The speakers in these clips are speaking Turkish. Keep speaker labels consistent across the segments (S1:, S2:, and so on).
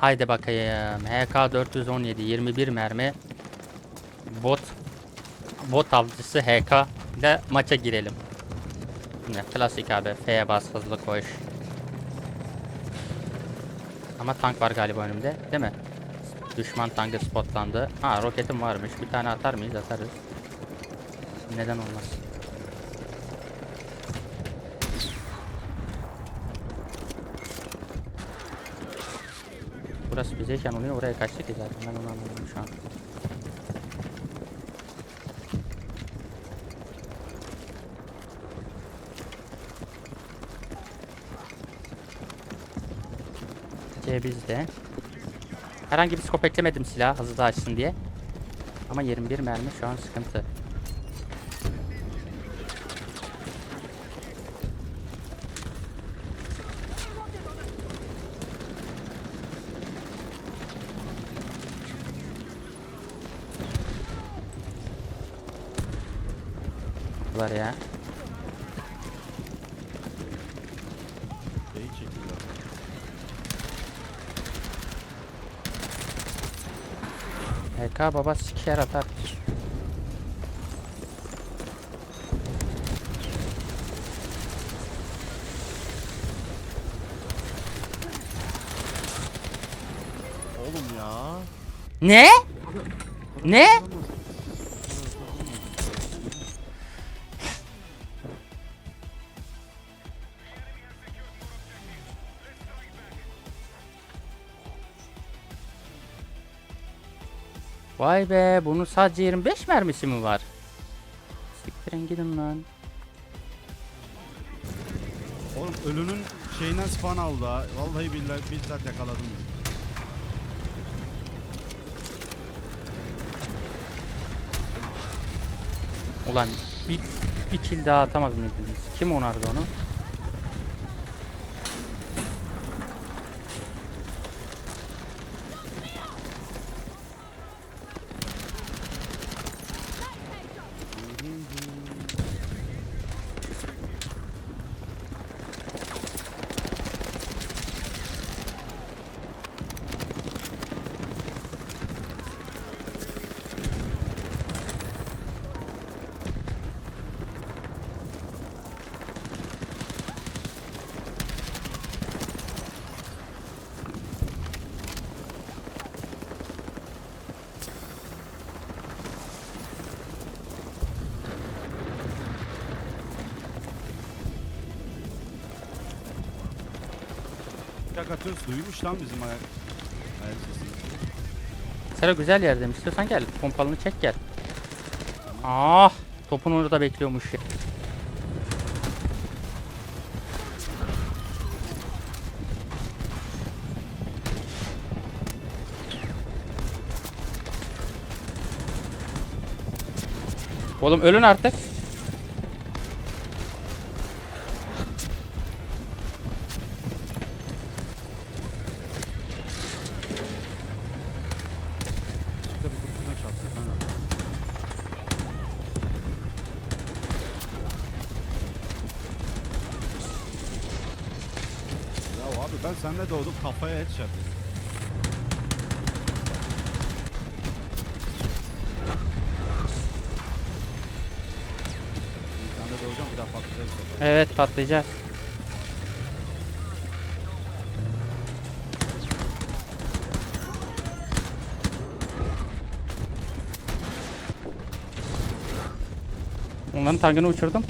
S1: Haydi bakayım. HK 417 21 mermi. Bot bot avcısı HK ile maça girelim. Ne klasik abi. F'ye bas hızlı koş. Ama tank var galiba önümde, değil mi? Düşman tankı spotlandı. Ha roketim varmış. Bir tane atar mıyız? Atarız. Neden olmaz? Burası bizeyken oluyor. Oraya kaçtık ki zaten. Ben onu anlamadım şu an. C bizde. Herhangi bir skop eklemedim silah hızlı açsın diye. Ama 21 mermi şu an sıkıntı. Var ya.
S2: Şeyi çekiyorlar.
S1: HK baba siker atar.
S2: Oğlum ya.
S1: Ne? Ne? Vay be, bunun sadece 25 mermisi mi var? Siktirin gidin lan.
S2: Oğlum ölünün şeyinden spawn aldı ha. Vallahi billahi bizzat yakaladım.
S1: Ulan bir, bir kill daha atamaz mıydınız? Kim onardı onu?
S2: Yak atıyoruz. Duymuş lan bizim ayak. Ayak.
S1: Sera güzel yerdeyim. İstiyorsan gel. Pompalını çek gel. Ah! Topun orada bekliyormuş ya. Oğlum ölün artık.
S2: Çıktı bir kutusuna çarptı. kanka. Ben seninle doğdum kafaya headshot. Sen de doğacağım daha patlayacağız.
S1: Evet patlayacağız. Onların tankını uçurdum.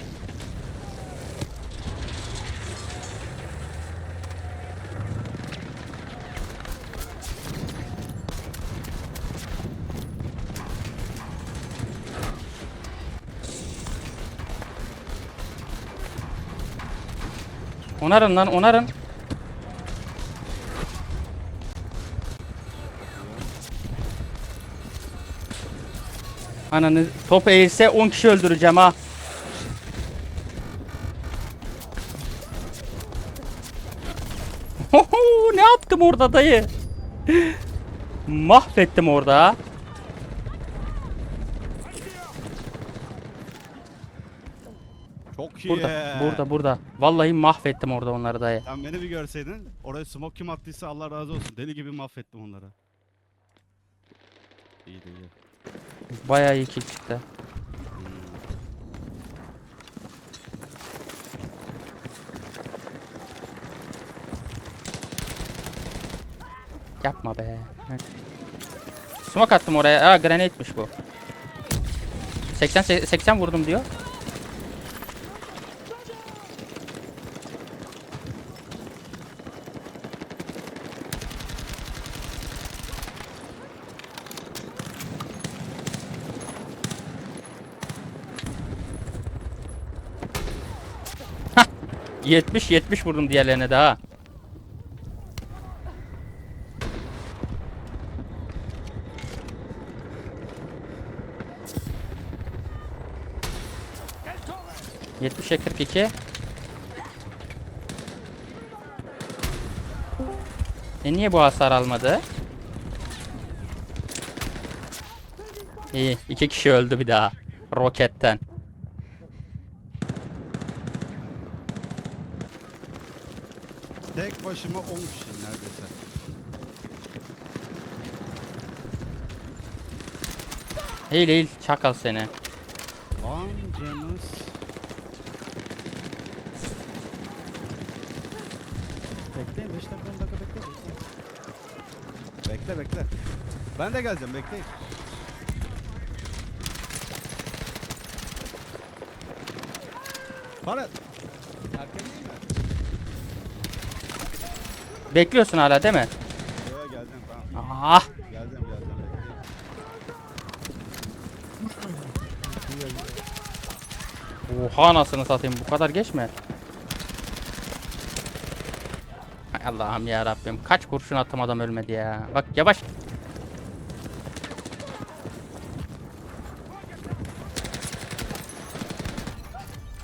S1: Onarın lan onarın. Ananı top eğilse 10 kişi öldüreceğim ha. ne yaptım orada dayı? Mahvettim orada.
S2: Çok iyi.
S1: Burada, burada, burada. Vallahi mahvettim orada onları dayı.
S2: Sen beni bir görseydin. Oraya smoke kim attıysa Allah razı olsun. Deli gibi mahvettim onları. İyi değil.
S1: Bayağı iyi kill çıktı. Yapma be. Evet. Smoke attım oraya. Aa grenade'miş bu. 80 80 vurdum diyor. 70 70 vurdum diğerlerine daha. Yetmişe 42. E niye bu hasar almadı? İyi. iki kişi öldü bir daha. Roketten.
S2: Tek başıma 10 kişi neredeyse.
S1: Eğil eğil. Çakal seni.
S2: Lan canınız. Bekleyin 5 dakika 10 dakika. Bekle bekle. bekle. Ben de geleceğim bekleyin. Para.
S1: Bekliyorsun hala değil mi?
S2: Yo geleceğim tamam.
S1: Ah.
S2: Geleceğim bekleyin.
S1: Oha anasını satayım bu kadar geçme. Hay Allah'ım ya Rabbim kaç kurşun attım adam ölmedi ya. Bak yavaş.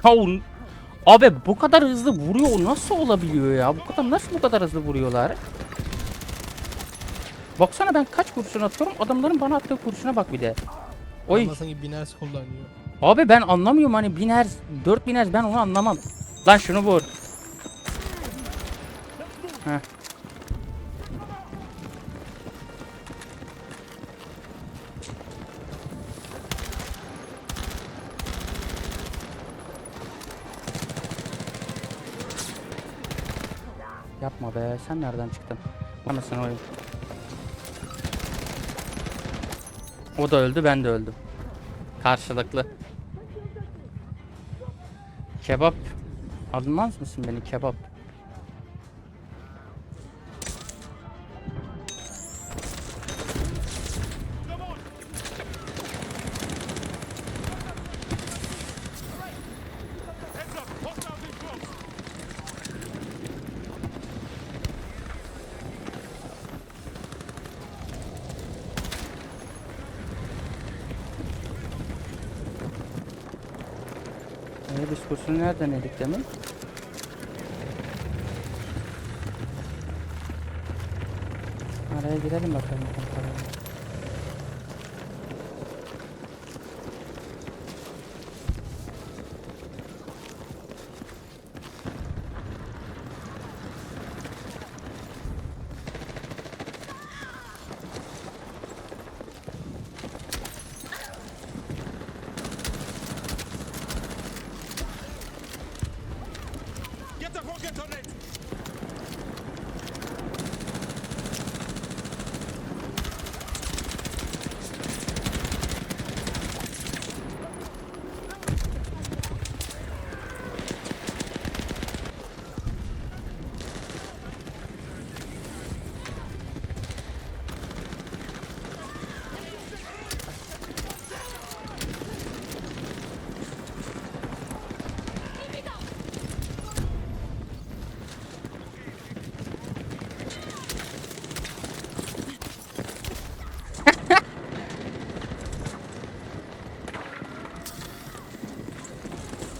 S1: O- Abi bu kadar hızlı vuruyor nasıl olabiliyor ya? Bu kadar nasıl bu kadar hızlı vuruyorlar? Baksana ben kaç kurşun atıyorum adamların bana attığı kurşuna bak bir de. Oy.
S3: Sanki biners kullanıyor.
S1: Abi ben anlamıyorum hani biner, 4 biner ben onu anlamam. Lan şunu vur. Heh. Yapma be sen nereden çıktın? Anasını oyun. O da öldü ben de öldüm. Karşılıklı. Kebap. Almaz mısın beni kebap? Ee, biz kursunu nereden yedik demin? Araya girelim bakalım.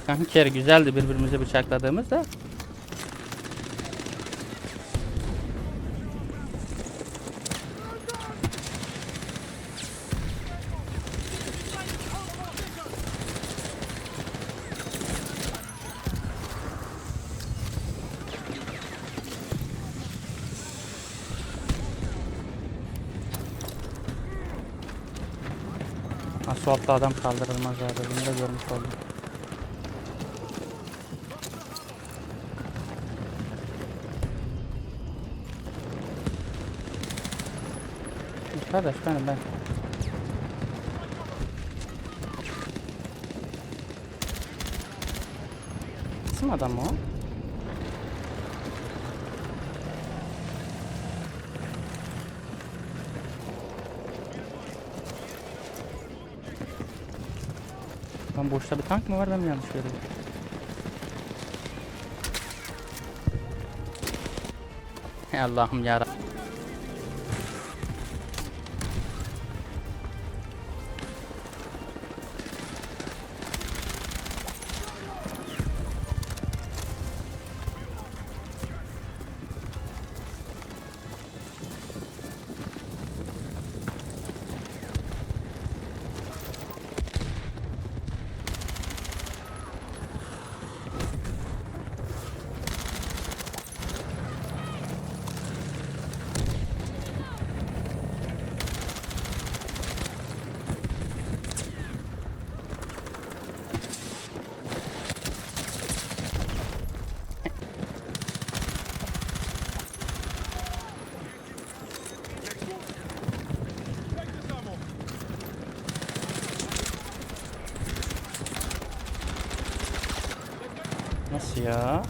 S4: Kanka
S1: kere güzeldi birbirimizi bıçakladığımız da. Asfaltta adam kaldırılmaz abi. Bunu da görmüş oldum. Kardeş benim ben. Kim adam o? Lan boşta bir tank mı var ben mi yanlış görüyorum? Allah'ım ya Ya?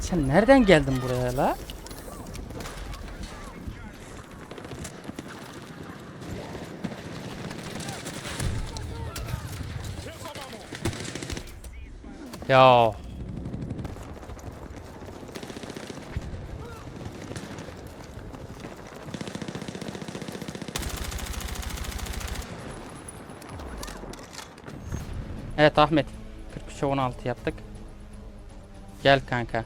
S1: Sen nereden geldin buraya la? Ya. Evet Ahmet. 43'e 16 yaptık. Gel kanka.